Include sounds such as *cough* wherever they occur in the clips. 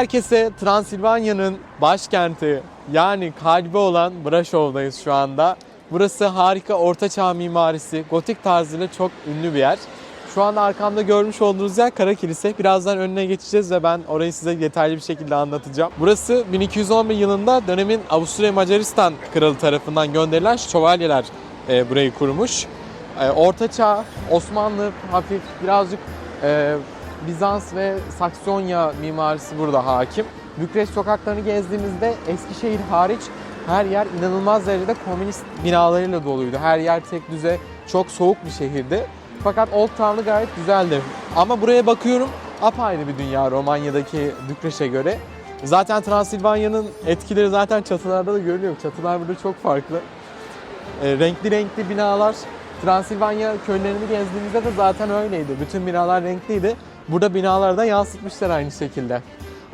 Herkese Transilvanya'nın başkenti yani kalbi olan Braşov'dayız şu anda. Burası harika ortaçağ mimarisi, gotik tarzıyla çok ünlü bir yer. Şu anda arkamda görmüş olduğunuz yer Kara Kilise. Birazdan önüne geçeceğiz ve ben orayı size detaylı bir şekilde anlatacağım. Burası 1211 yılında dönemin Avusturya Macaristan kralı tarafından gönderilen şövalyeler e, burayı kurmuş. E, Orta Çağ, Osmanlı hafif birazcık e, Bizans ve Saksonya mimarisi burada hakim. Bükreş sokaklarını gezdiğimizde Eskişehir hariç her yer inanılmaz derecede komünist binalarıyla doluydu. Her yer tek düze, çok soğuk bir şehirdi. Fakat Old Town'u gayet güzeldi. Ama buraya bakıyorum apayrı bir dünya Romanya'daki Bükreş'e göre. Zaten Transilvanya'nın etkileri zaten çatılarda da görülüyor. Çatılar burada çok farklı. E, renkli renkli binalar. Transilvanya köylerini gezdiğimizde de zaten öyleydi. Bütün binalar renkliydi. Burada binaları da yansıtmışlar aynı şekilde.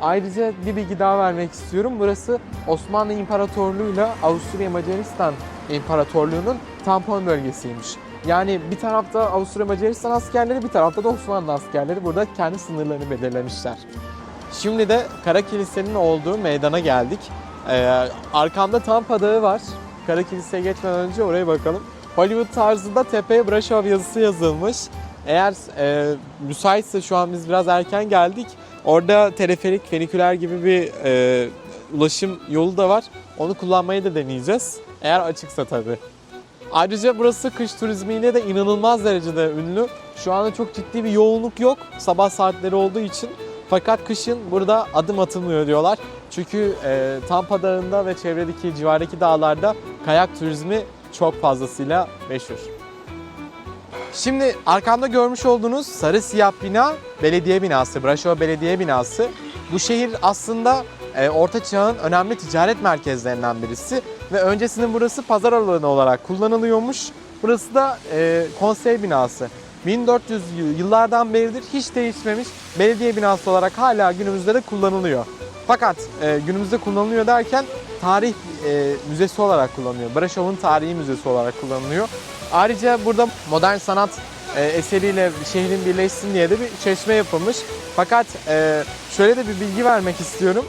Ayrıca bir bilgi daha vermek istiyorum. Burası Osmanlı İmparatorluğu'yla Avusturya Macaristan İmparatorluğu'nun tampon bölgesiymiş. Yani bir tarafta Avusturya Macaristan askerleri, bir tarafta da Osmanlı askerleri burada kendi sınırlarını belirlemişler. Şimdi de Kara Kilise'nin olduğu meydana geldik. Ee, arkamda Tampa Dağı var. Kara Kilise'ye geçmeden önce oraya bakalım. Hollywood tarzında tepeye Brasov yazısı yazılmış. Eğer e, müsaitse şu an biz biraz erken geldik. Orada teleferik, feniküler gibi bir e, ulaşım yolu da var. Onu kullanmayı da deneyeceğiz. Eğer açıksa tabii. Ayrıca burası kış turizmiyle de inanılmaz derecede ünlü. Şu anda çok ciddi bir yoğunluk yok sabah saatleri olduğu için. Fakat kışın burada adım atılmıyor diyorlar. Çünkü e, Tampa Dağı'nda ve çevredeki civardaki dağlarda kayak turizmi çok fazlasıyla meşhur. Şimdi arkamda görmüş olduğunuz sarı siyah bina belediye binası, Braşov Belediye Binası. Bu şehir aslında e, Orta Çağ'ın önemli ticaret merkezlerinden birisi ve öncesinin burası pazar alanı olarak kullanılıyormuş. Burası da e, konsey binası. 1400 yıl- yıllardan beridir hiç değişmemiş belediye binası olarak hala günümüzde de kullanılıyor. Fakat e, günümüzde kullanılıyor derken tarih e, müzesi olarak kullanılıyor. Braşov'un tarihi müzesi olarak kullanılıyor. Ayrıca burada modern sanat e, eseriyle şehrin birleşsin diye de bir çeşme yapılmış. Fakat e, şöyle de bir bilgi vermek istiyorum.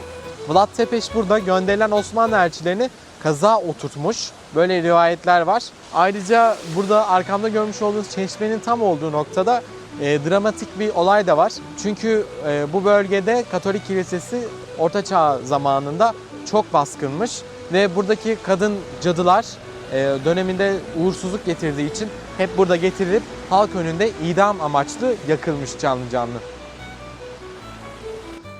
Vlad Tepes burada gönderilen Osmanlı elçilerini kaza oturtmuş. Böyle rivayetler var. Ayrıca burada arkamda görmüş olduğunuz çeşmenin tam olduğu noktada e, dramatik bir olay da var. Çünkü e, bu bölgede Katolik Kilisesi Orta Çağ zamanında çok baskınmış ve buradaki kadın cadılar döneminde uğursuzluk getirdiği için hep burada getirilip halk önünde idam amaçlı yakılmış canlı canlı.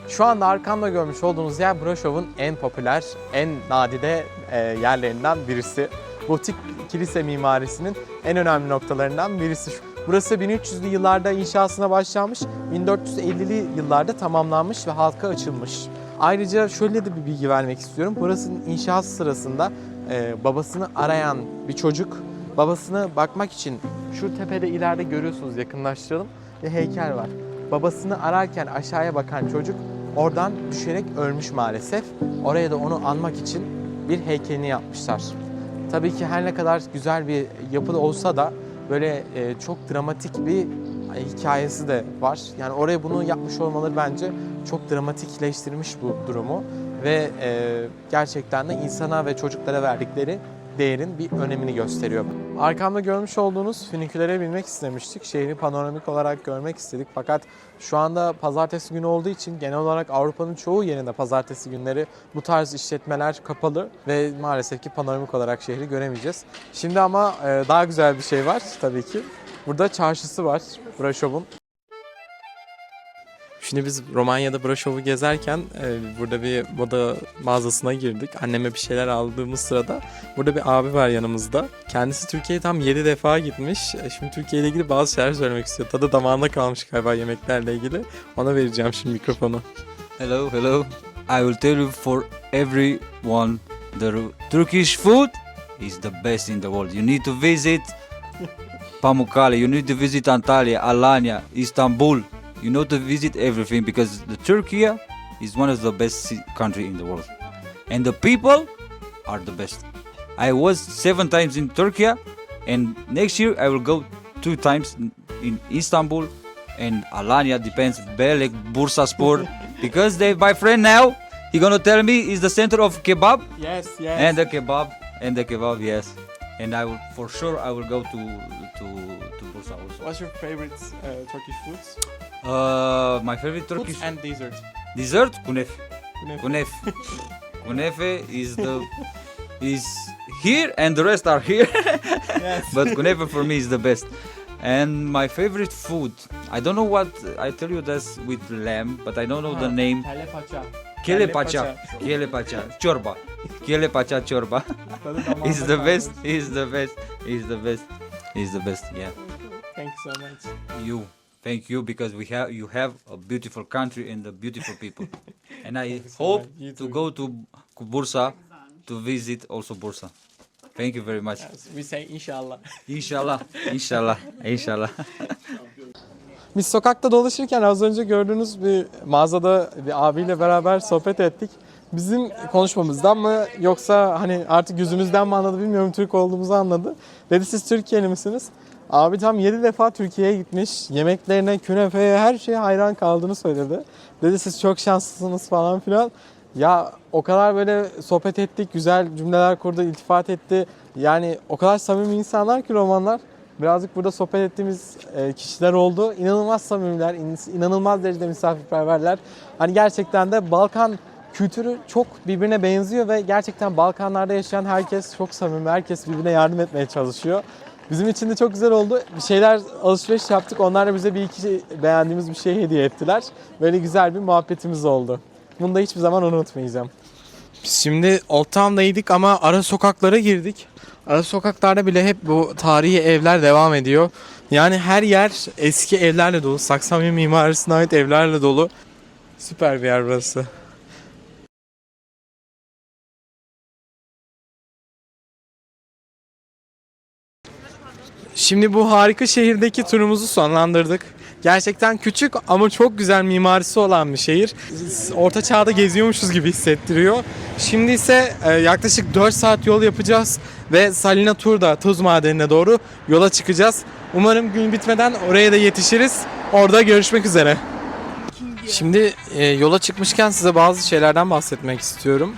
Şu anda arkamda görmüş olduğunuz yer Braşov'un en popüler, en nadide e, yerlerinden birisi. Gotik kilise mimarisinin en önemli noktalarından birisi. Burası 1300'lü yıllarda inşasına başlanmış, 1450'li yıllarda tamamlanmış ve halka açılmış. Ayrıca şöyle de bir bilgi vermek istiyorum. Burasının inşaat sırasında e, babasını arayan bir çocuk babasını bakmak için şu tepede ileride görüyorsunuz yakınlaştıralım bir heykel var. Babasını ararken aşağıya bakan çocuk oradan düşerek ölmüş maalesef. Oraya da onu anmak için bir heykelini yapmışlar. Tabii ki her ne kadar güzel bir yapı olsa da böyle e, çok dramatik bir hikayesi de var. Yani oraya bunu yapmış olmaları bence çok dramatikleştirmiş bu durumu ve e, gerçekten de insana ve çocuklara verdikleri değerin bir önemini gösteriyor. Arkamda görmüş olduğunuz fünikülere binmek istemiştik. Şehri panoramik olarak görmek istedik. Fakat şu anda pazartesi günü olduğu için genel olarak Avrupa'nın çoğu yerinde pazartesi günleri bu tarz işletmeler kapalı ve maalesef ki panoramik olarak şehri göremeyeceğiz. Şimdi ama e, daha güzel bir şey var tabii ki. Burada çarşısı var Braşov'un. Şimdi biz Romanya'da Braşov'u gezerken e, burada bir moda mağazasına girdik. Anneme bir şeyler aldığımız sırada burada bir abi var yanımızda. Kendisi Türkiye'ye tam 7 defa gitmiş. E, Şimdi Türkiye ile ilgili bazı şeyler söylemek istiyor. Tadı damağında kalmış galiba yemeklerle ilgili. Ona vereceğim şimdi mikrofonu. Hello, hello. I will tell you for everyone the Turkish food is the best in the world. You need to visit Pamukkale, you need to visit Antalya, Alanya, Istanbul. You know to visit everything because the Turkey is one of the best country in the world. And the people are the best. I was seven times in Turkey and next year I will go two times in- Istanbul and Alanya depends Belek, Bursaspor *laughs* because they, my friend now, he gonna tell me is the center of kebab Yes, yes. and the kebab and the kebab. Yes, and I will for sure I will go to to to Bursa also. What's your favorite uh, Turkish foods? Uh, my favorite Turkish Foods and dessert. dessert kunefe. Kunefe. *laughs* Kunefe. is the is here and the rest are here. *laughs* yes. but kunefe for me is the best. And my favorite food, I don't know what I tell you that's with lamb, but I don't know the name. Kelle paça. Kele paça. *laughs* kele paça, çorba. Kele paça çorba is the best, is the best, is the best, is the best. Yeah. Thank you so much. You, thank you because we have you have a beautiful country and a beautiful people. *laughs* and I hope to go to Bursa to visit also Bursa. Thank you very much. Yes, we say inshallah. İnşallah, inşallah, *laughs* inşallah. *laughs* Biz sokakta dolaşırken az önce gördüğünüz bir mağazada bir abiyle beraber sohbet ettik. Bizim konuşmamızdan mı yoksa hani artık yüzümüzden mi anladı bilmiyorum Türk olduğumuzu anladı. Dedi siz Türkiye'li misiniz? Abi tam 7 defa Türkiye'ye gitmiş. Yemeklerine, künefeye, her şeye hayran kaldığını söyledi. Dedi siz çok şanslısınız falan filan. Ya o kadar böyle sohbet ettik, güzel cümleler kurdu, iltifat etti. Yani o kadar samimi insanlar ki romanlar. Birazcık burada sohbet ettiğimiz e, kişiler oldu. İnanılmaz samimiler, in- inanılmaz derecede misafirperverler. Hani gerçekten de Balkan kültürü çok birbirine benziyor ve gerçekten Balkanlarda yaşayan herkes çok samimi, herkes birbirine yardım etmeye çalışıyor. Bizim için de çok güzel oldu. Bir şeyler alışveriş yaptık. Onlar da bize bir iki şey- beğendiğimiz bir şey hediye ettiler. Böyle güzel bir muhabbetimiz oldu. Bunu da hiçbir zaman unutmayacağım. Biz şimdi Old Town'daydık ama ara sokaklara girdik. Ara sokaklarda bile hep bu tarihi evler devam ediyor. Yani her yer eski evlerle dolu. Saksami mimarisine ait evlerle dolu. Süper bir yer burası. Şimdi bu harika şehirdeki turumuzu sonlandırdık. Gerçekten küçük ama çok güzel mimarisi olan bir şehir. Orta çağda geziyormuşuz gibi hissettiriyor. Şimdi ise e, yaklaşık 4 saat yol yapacağız ve Salina Tur'da tuz madenine doğru yola çıkacağız. Umarım gün bitmeden oraya da yetişiriz. Orada görüşmek üzere. Şimdi e, yola çıkmışken size bazı şeylerden bahsetmek istiyorum.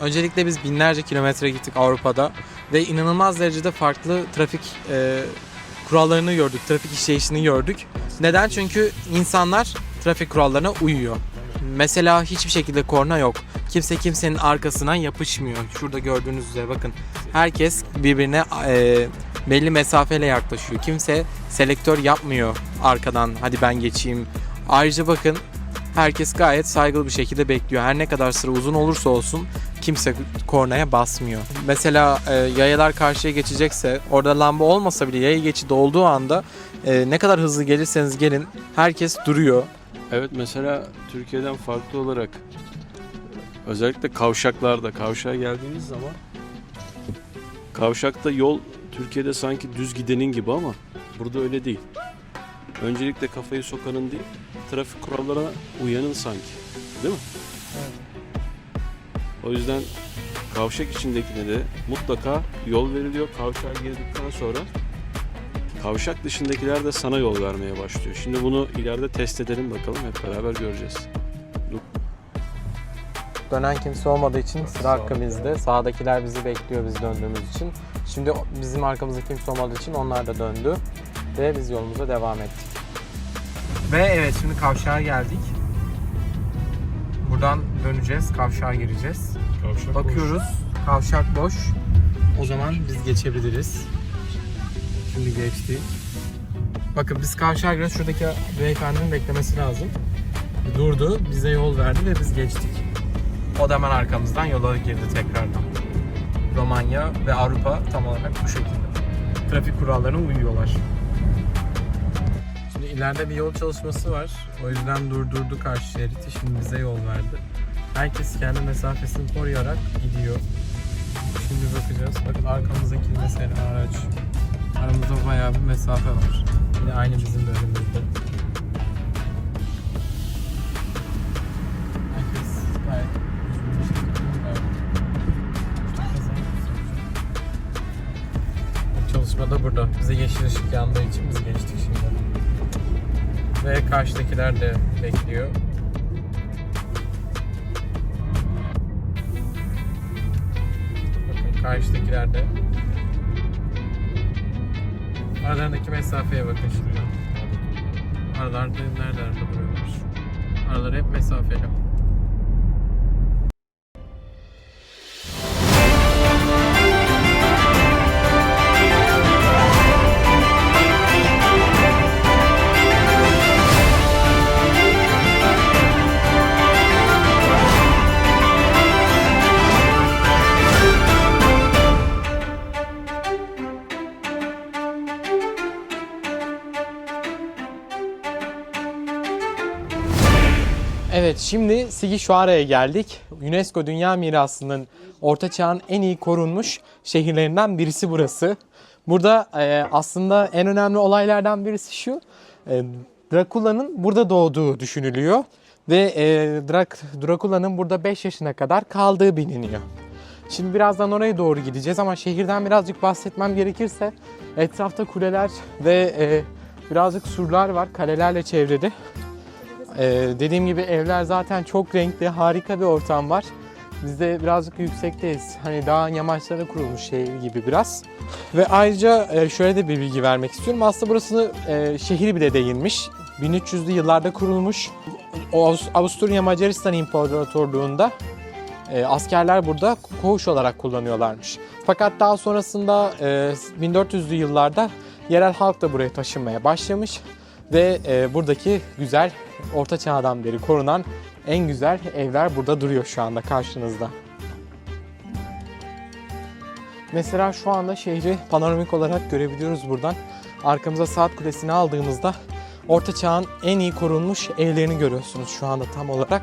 Öncelikle biz binlerce kilometre gittik Avrupa'da ve inanılmaz derecede farklı trafik e, kurallarını gördük, trafik işleyişini gördük. Neden? Çünkü insanlar trafik kurallarına uyuyor. Mesela hiçbir şekilde korna yok. Kimse kimsenin arkasına yapışmıyor. Şurada gördüğünüz üzere bakın. Herkes birbirine e, belli mesafeyle yaklaşıyor. Kimse selektör yapmıyor arkadan. Hadi ben geçeyim. Ayrıca bakın herkes gayet saygılı bir şekilde bekliyor. Her ne kadar sıra uzun olursa olsun kimse kornaya basmıyor. Mesela e, yayalar karşıya geçecekse orada lamba olmasa bile yaya geçidi olduğu anda e, ne kadar hızlı gelirseniz gelin herkes duruyor. Evet mesela Türkiye'den farklı olarak özellikle kavşaklarda kavşağa geldiğiniz zaman kavşakta yol Türkiye'de sanki düz gidenin gibi ama burada öyle değil. Öncelikle kafayı sokanın değil, trafik kurallarına uyanın sanki. Değil mi? O yüzden kavşak içindekine de mutlaka yol veriliyor. Kavşağa girdikten sonra kavşak dışındakiler de sana yol vermeye başlıyor. Şimdi bunu ileride test edelim bakalım hep beraber göreceğiz. Dönen kimse olmadığı için sıra hakkı bizde. Sağdakiler bizi bekliyor biz döndüğümüz için. Şimdi bizim arkamızda kimse olmadığı için onlar da döndü. Ve biz yolumuza devam ettik. Ve evet şimdi kavşağa geldik. Buradan döneceğiz, kavşağa gireceğiz. Kavşak Bakıyoruz, kavşak boş. O zaman biz geçebiliriz. Şimdi geçtik. Bakın biz kavşağa giriyoruz. Şuradaki beyefendinin beklemesi lazım. Durdu, bize yol verdi ve biz geçtik. O da hemen arkamızdan yola girdi tekrardan. Romanya ve Avrupa tam olarak bu şekilde. Trafik kurallarına uyuyorlar. Şimdi ileride bir yol çalışması var. O yüzden durdurdu karşı şeriti. Şimdi bize yol verdi. Herkes kendi mesafesini koruyarak gidiyor. Şimdi bakacağız. Bakın arkamızdaki mesela araç. Aramızda bayağı bir mesafe var. Yine aynı bizim de önümüzde. Herkes gayet Çalışma da burada. Bize yeşil ışık yandığı için biz geçtik şimdi. Ve karşıdakiler de bekliyor. Karşıdakiler de. Aralarındaki mesafeye bakın şimdi. Aralarda nerelerde duruyorlar. Araları hep mesafeli. Evet şimdi Sigişuara'ya geldik. UNESCO Dünya Mirası'nın Orta Çağ'ın en iyi korunmuş şehirlerinden birisi burası. Burada e, aslında en önemli olaylardan birisi şu. E, Drakula'nın burada doğduğu düşünülüyor. Ve e, Drak, Drakula'nın burada 5 yaşına kadar kaldığı biliniyor. Şimdi birazdan oraya doğru gideceğiz ama şehirden birazcık bahsetmem gerekirse etrafta kuleler ve e, birazcık surlar var kalelerle çevrili. Ee, dediğim gibi evler zaten çok renkli, harika bir ortam var. Biz de birazcık yüksekteyiz. Hani dağın yamaçlarına kurulmuş şehir gibi biraz. Ve ayrıca e, şöyle de bir bilgi vermek istiyorum. Aslında burası e, şehir bile değilmiş. 1300'lü yıllarda kurulmuş. Avusturya Macaristan İmparatorluğu'nda e, askerler burada koğuş olarak kullanıyorlarmış. Fakat daha sonrasında e, 1400'lü yıllarda yerel halk da buraya taşınmaya başlamış. Ve e, buradaki güzel Orta Çağ'dan beri korunan en güzel evler burada duruyor şu anda karşınızda. Mesela şu anda şehri panoramik olarak görebiliyoruz buradan. Arkamıza saat kulesini aldığımızda Orta Çağ'ın en iyi korunmuş evlerini görüyorsunuz şu anda tam olarak.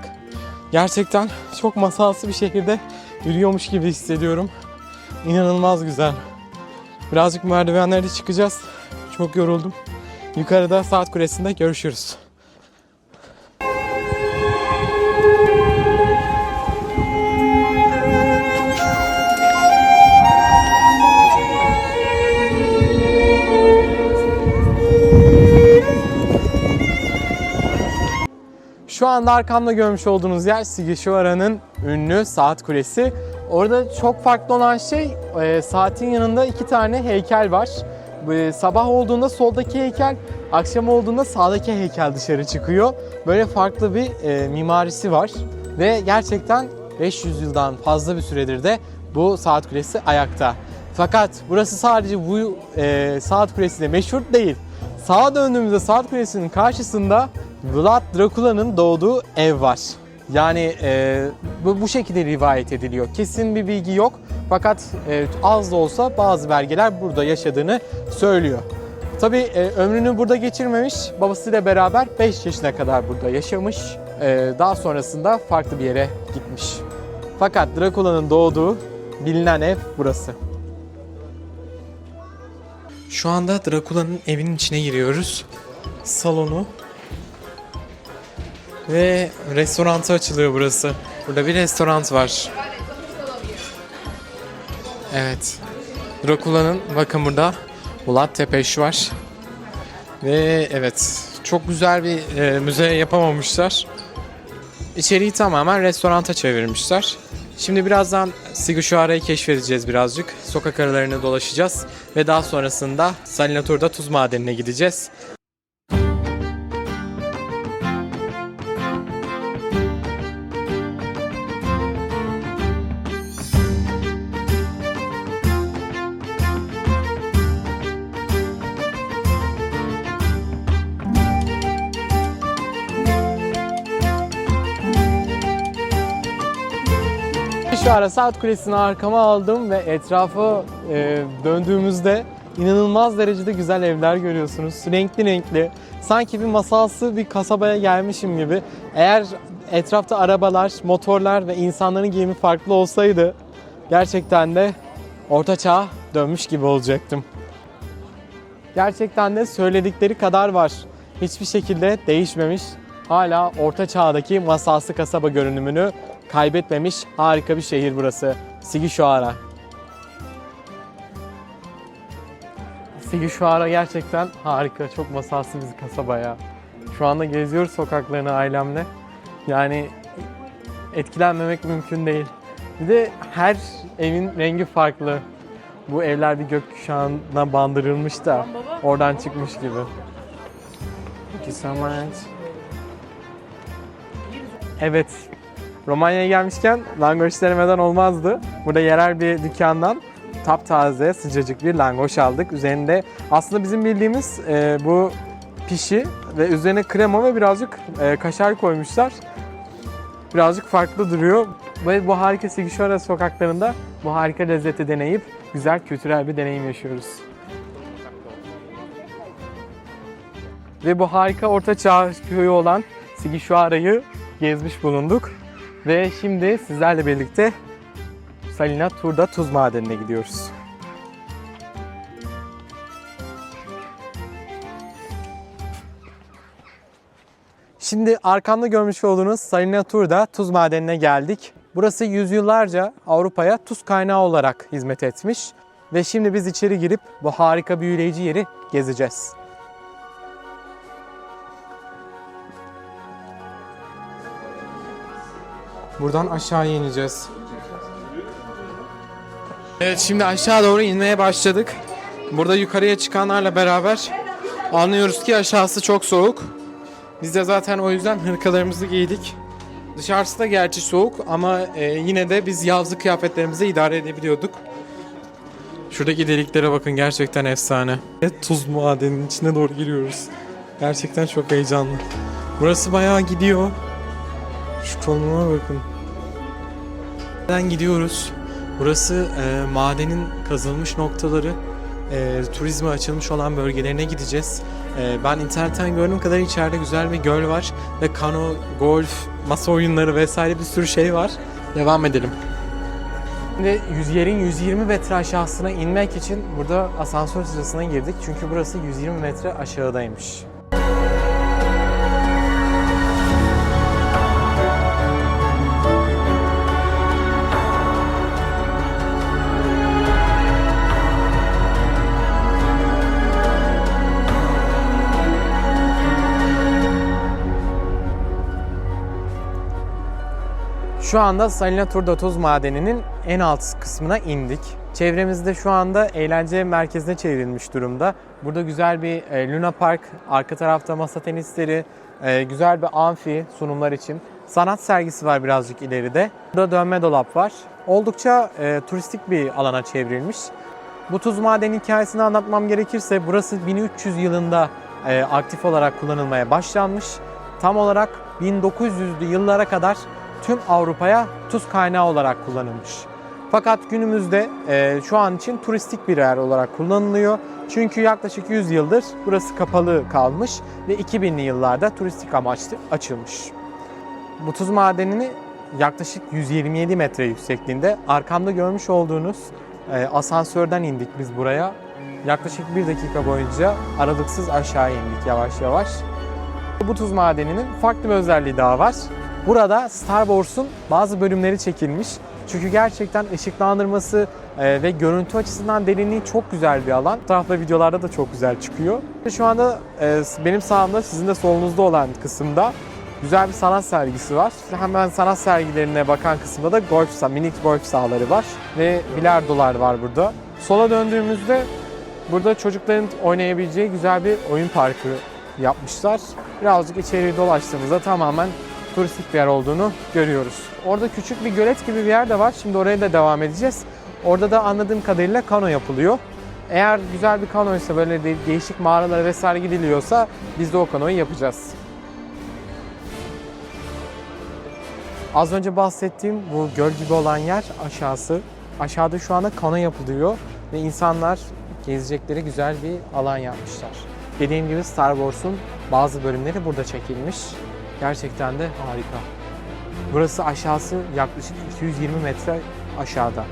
Gerçekten çok masalsı bir şehirde yürüyormuş gibi hissediyorum. İnanılmaz güzel. Birazcık merdivenlerde çıkacağız. Çok yoruldum. Yukarıda saat kulesinde görüşürüz. Şu anda arkamda görmüş olduğunuz yer Sigişuara'nın ünlü saat kulesi. Orada çok farklı olan şey e, saatin yanında iki tane heykel var. E, sabah olduğunda soldaki heykel, akşam olduğunda sağdaki heykel dışarı çıkıyor. Böyle farklı bir e, mimarisi var. Ve gerçekten 500 yıldan fazla bir süredir de bu saat kulesi ayakta. Fakat burası sadece bu e, saat kulesiyle meşhur değil. Sağa döndüğümüzde saat kulesinin karşısında Vlad Drakula'nın doğduğu ev var. Yani e, bu, bu şekilde rivayet ediliyor. Kesin bir bilgi yok. Fakat e, az da olsa bazı belgeler burada yaşadığını söylüyor. Tabii e, ömrünü burada geçirmemiş. Babasıyla beraber 5 yaşına kadar burada yaşamış. E, daha sonrasında farklı bir yere gitmiş. Fakat Drakula'nın doğduğu bilinen ev burası. Şu anda Drakula'nın evinin içine giriyoruz. Salonu ve restorantı açılıyor burası. Burada bir restoran var. Evet. Drakula'nın bakın burada Vlad Tepeş var. Ve evet çok güzel bir e, müze yapamamışlar. İçeriği tamamen restoranta çevirmişler. Şimdi birazdan Siguşuara'yı keşfedeceğiz birazcık. Sokak aralarını dolaşacağız. Ve daha sonrasında Salinatur'da tuz madenine gideceğiz. Ara saat kulesini arkama aldım ve etrafı e, döndüğümüzde inanılmaz derecede güzel evler görüyorsunuz. Renkli renkli. Sanki bir masalsı bir kasabaya gelmişim gibi. Eğer etrafta arabalar, motorlar ve insanların giyimi farklı olsaydı gerçekten de orta çağa dönmüş gibi olacaktım. Gerçekten de söyledikleri kadar var. Hiçbir şekilde değişmemiş. Hala orta çağdaki masalsı kasaba görünümünü kaybetmemiş harika bir şehir burası. Sigişoara. Sigişoara gerçekten harika. Çok masalsı bir kasaba ya. Şu anda geziyoruz sokaklarını ailemle. Yani etkilenmemek mümkün değil. Bir de her evin rengi farklı. Bu evler bir gökkuşağına bandırılmış da oradan çıkmış gibi. Thank you so much. Evet. Romanya'ya gelmişken langoş denemeden olmazdı. Burada yerel bir dükkandan taptaze sıcacık bir langoş aldık. Üzerinde aslında bizim bildiğimiz e, bu pişi ve üzerine krema ve birazcık e, kaşar koymuşlar. Birazcık farklı duruyor. Ve bu harika Sigişora sokaklarında bu harika lezzeti deneyip güzel kültürel bir deneyim yaşıyoruz. Ve bu harika orta çağ köyü olan Sigişoara'yı gezmiş bulunduk. Ve şimdi sizlerle birlikte Salina Tur'da tuz madenine gidiyoruz. Şimdi arkamda görmüş olduğunuz Salina Tur'da tuz madenine geldik. Burası yüzyıllarca Avrupa'ya tuz kaynağı olarak hizmet etmiş. Ve şimdi biz içeri girip bu harika büyüleyici yeri gezeceğiz. Buradan aşağı ineceğiz. Evet şimdi aşağı doğru inmeye başladık. Burada yukarıya çıkanlarla beraber anlıyoruz ki aşağısı çok soğuk. Biz de zaten o yüzden hırkalarımızı giydik. Dışarısı da gerçi soğuk ama e, yine de biz yazlık kıyafetlerimizi idare edebiliyorduk. Şuradaki deliklere bakın gerçekten efsane. Evet, tuz madeninin içine doğru giriyoruz. Gerçekten çok heyecanlı. Burası bayağı gidiyor. Şu konuma bakın. Nereden gidiyoruz? Burası e, madenin kazılmış noktaları, e, turizme açılmış olan bölgelerine gideceğiz. E, ben internetten gördüğüm kadar içeride güzel bir göl var ve kano, golf, masa oyunları vesaire bir sürü şey var. Devam edelim. Şimdi yerin 120 metre aşağısına inmek için burada asansör sırasına girdik. Çünkü burası 120 metre aşağıdaymış. Şu anda Salina Turda Tuz Madeni'nin en alt kısmına indik. Çevremizde şu anda eğlence merkezine çevrilmiş durumda. Burada güzel bir e, Luna Park, arka tarafta masa tenisleri, e, güzel bir amfi sunumlar için. Sanat sergisi var birazcık ileride. Burada dönme dolap var. Oldukça e, turistik bir alana çevrilmiş. Bu tuz madeni hikayesini anlatmam gerekirse burası 1300 yılında aktif olarak kullanılmaya başlanmış. Tam olarak 1900'lü yıllara kadar tüm Avrupa'ya tuz kaynağı olarak kullanılmış. Fakat günümüzde e, şu an için turistik bir yer olarak kullanılıyor. Çünkü yaklaşık 100 yıldır burası kapalı kalmış ve 2000'li yıllarda turistik amaçlı açılmış. Bu tuz madenini yaklaşık 127 metre yüksekliğinde arkamda görmüş olduğunuz e, asansörden indik biz buraya. Yaklaşık bir dakika boyunca aralıksız aşağı indik yavaş yavaş. Bu tuz madeninin farklı bir özelliği daha var. Burada Star Wars'un bazı bölümleri çekilmiş. Çünkü gerçekten ışıklandırması e, ve görüntü açısından derinliği çok güzel bir alan. Tarafta videolarda da çok güzel çıkıyor. Şu anda e, benim sağımda sizin de solunuzda olan kısımda güzel bir sanat sergisi var. Hemen sanat sergilerine bakan kısımda da golf sah, minik golf sahaları var ve bilardolar var burada. Sola döndüğümüzde burada çocukların oynayabileceği güzel bir oyun parkı yapmışlar. Birazcık içeri dolaştığımızda tamamen turistik bir yer olduğunu görüyoruz. Orada küçük bir gölet gibi bir yer de var. Şimdi oraya da devam edeceğiz. Orada da anladığım kadarıyla kano yapılıyor. Eğer güzel bir kanoysa böyle de- değişik mağaralara vesaire gidiliyorsa biz de o kanoyu yapacağız. Az önce bahsettiğim bu göl gibi olan yer aşağısı. Aşağıda şu anda kano yapılıyor ve insanlar gezecekleri güzel bir alan yapmışlar. Dediğim gibi Star Wars'un bazı bölümleri burada çekilmiş. Gerçekten de harika. Burası aşağısı yaklaşık 220 metre aşağıda.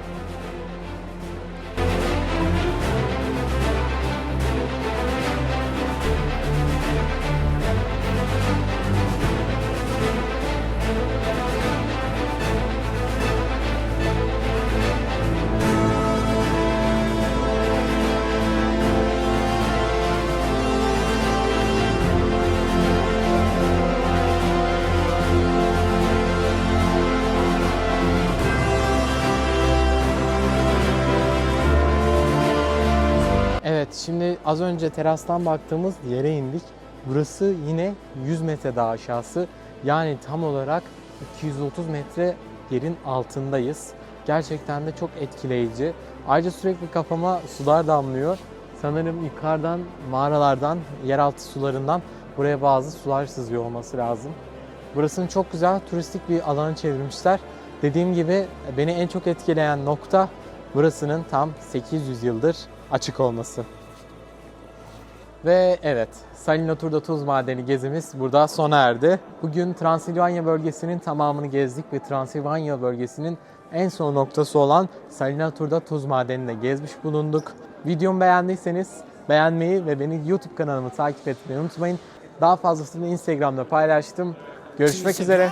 Şimdi az önce terastan baktığımız yere indik. Burası yine 100 metre daha aşağısı. Yani tam olarak 230 metre yerin altındayız. Gerçekten de çok etkileyici. Ayrıca sürekli kafama sular damlıyor. Sanırım yukarıdan, mağaralardan, yeraltı sularından buraya bazı sular sızıyor olması lazım. Burasını çok güzel turistik bir alana çevirmişler. Dediğim gibi beni en çok etkileyen nokta burasının tam 800 yıldır açık olması. Ve evet, Salina Tur'da Tuz Madeni gezimiz burada sona erdi. Bugün Transilvanya bölgesinin tamamını gezdik ve Transilvanya bölgesinin en son noktası olan Salina Tur'da Tuz Madeni'ni de gezmiş bulunduk. Videomu beğendiyseniz beğenmeyi ve beni YouTube kanalımı takip etmeyi unutmayın. Daha fazlasını Instagram'da paylaştım. Görüşmek üzere.